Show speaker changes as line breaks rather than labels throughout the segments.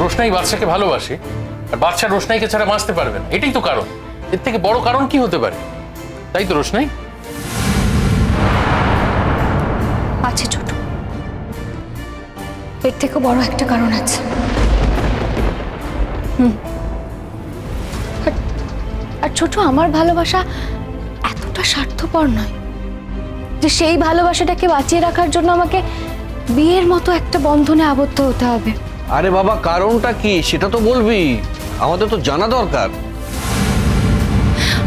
রোশনাই বাদশাকে ভালোবাসে, আর বাদশা রোশনাইকে ছাড়া বাঁচতে পারবে না। এটাই তো কারণ। এর থেকে বড় কারণ কি হতে পারে? তাই তো, রোশনাই?
আছে ছোট। এর থেকে বড় একটা কারণ আছে। হুম। আর ছোট, আমার ভালোবাসা এতটা স্বার্থপর নয় যে সেই ভালোবাসাটাকে বাঁচিয়ে রাখার জন্য আমাকে বিয়ের মতো একটা বন্ধনে আবদ্ধ হতে হবে।
আরে বাবা কারণটা কি? সেটা তো বলবি। আমাদের তো জানা দরকার।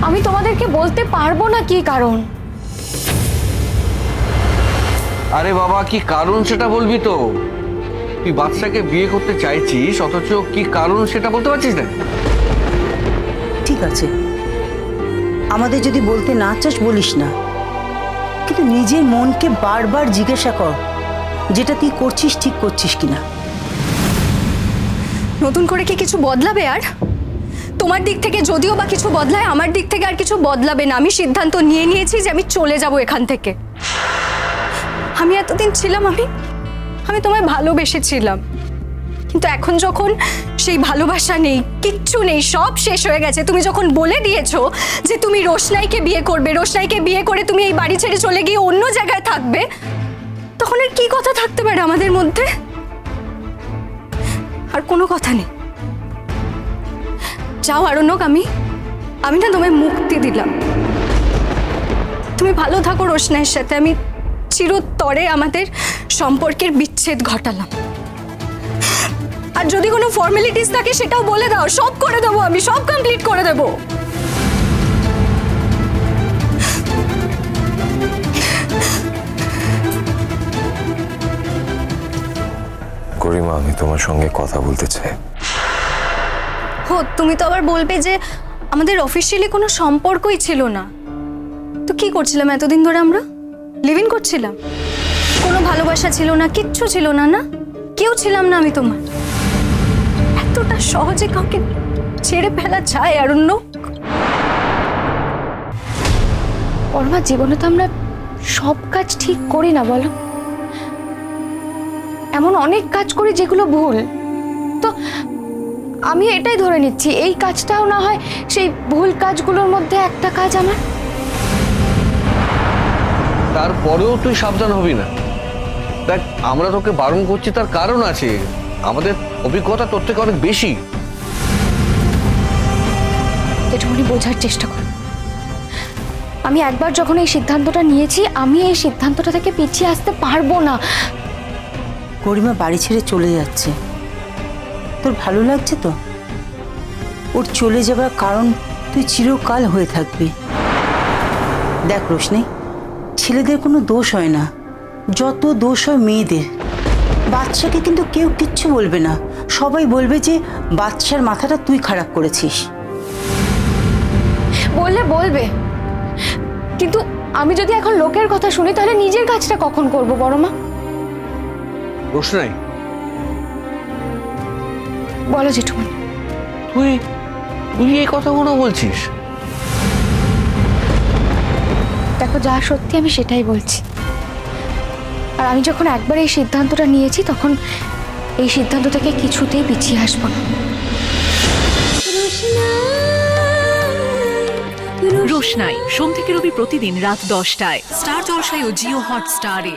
আমি তোমাদেরকে বলতে পারব না কি কারণ।
আরে বাবা কি কারণ সেটা বলবি তো? তুই বাচ্চাকে বিয়ে করতে চাইছিস অথচ কি কারণ সেটা বলতে পারছিস না?
ঠিক আছে। আমাদের যদি বলতে না চাস বলিস না। কিন্তু নিজের মনকে বারবার জিজ্ঞাসা কর যেটা তুই করছিস ঠিক করছিস কিনা।
নতুন করে কি কিছু বদলাবে আর? তোমার দিক থেকে যদিও বা কিছু বদলায়, আমার দিক থেকে আর কিছু বদলাবে না। আমি সিদ্ধান্ত নিয়ে নিয়েছি যে আমি চলে যাব এখান থেকে। আমি এতদিন ছিলাম, আমি আমি তোমায় ভালোবেসেছিলাম। কিন্তু এখন যখন সেই ভালোবাসা নেই, কিচ্ছু নেই, সব শেষ হয়ে গেছে। তুমি যখন বলে দিয়েছ যে তুমি রোশনাইকে বিয়ে করবে, রোশনাইকে বিয়ে করে তুমি এই বাড়ি ছেড়ে চলে গিয়ে অন্য জায়গায় থাকবে, তখন আর কি কথা থাকতে পারে আমাদের মধ্যে? আর কোনো কথা নেই। যাও আরণ্যক, আমি আমি না তোমায় মুক্তি দিলাম। তুমি ভালো থাকো রোশনাইয়ের সাথে, আমি চিরতরে আমাদের সম্পর্কের বিচ্ছেদ ঘটালাম। আর যদি কোনো ফর্মালিটিস থাকে, সেটাও বলে দাও, সব করে দেবো আমি, সব কমপ্লিট করে দেবো।
আমি তোমার সঙ্গে কথা বলতে চাই।
হো, তুমি তো আবার বলবে যে আমাদের অফিসিয়ালি কোনো সম্পর্কই ছিল না। তো কি করছিলাম এতদিন ধরে আমরা? লিভিং করছিলাম? কোনো ভালোবাসা ছিল না, কিচ্ছু ছিল না না? কেউ ছিলাম না আমি তোমার। এতটা সহজে কাউকে ছেড়ে ফেলা যায় অরণ্য
পরমা জীবনে তো আমরা সব কাজ ঠিক করি না, বলো। এমন অনেক কাজ করি যেগুলো ভুল। তো আমি এটাই ধরে নিচ্ছি এই কাজটাও না হয় সেই ভুল কাজগুলোর মধ্যে একটা কাজ আমার।
তারপরেও তুই সাবধান হবি না। দেখ আমরা তোকে বারণ করছি তার কারণ আছে। আমাদের অভিজ্ঞতা তোর থেকে অনেক বেশি।
যেটুকুনি বোঝার চেষ্টা করো আমি একবার যখন এই সিদ্ধান্তটা নিয়েছি আমি এই সিদ্ধান্তটা থেকে পিছিয়ে আসতে পারব না।
গরিমা বাড়ি ছেড়ে চলে যাচ্ছে। তোর ভালো লাগছে তো? ওর চলে যাবার কারণ তুই চিরকাল হয়ে থাকবি। দেখ রোশনি, ছেলেদের কোনো দোষ হয় না। যত দোষ হয় মেয়েদের। বাচ্চাকে কিন্তু কেউ কিচ্ছু বলবে না। সবাই বলবে যে, বাচ্চার মাথাটা তুই খারাপ করেছিস।
বললে বলবে। কিন্তু আমি যদি এখন লোকের কথা শুনি, তাহলে নিজের কাজটা কখন করব বড় মা
রোশনাই।
বলো জেঠুমনি
তুই তুই এই কথাগুলো বলছিস?
দেখো যা সত্যি আমি সেটাই বলছি। আর আমি যখন একবার এই সিদ্ধান্তটা নিয়েছি তখন এই সিদ্ধান্ত থেকে কিছুতেই পিছিয়ে আসব না।
রোশনাই সোম থেকে রবি প্রতিদিন রাত দশটায়। স্টার জলসায় ও জিও হটস্টারে।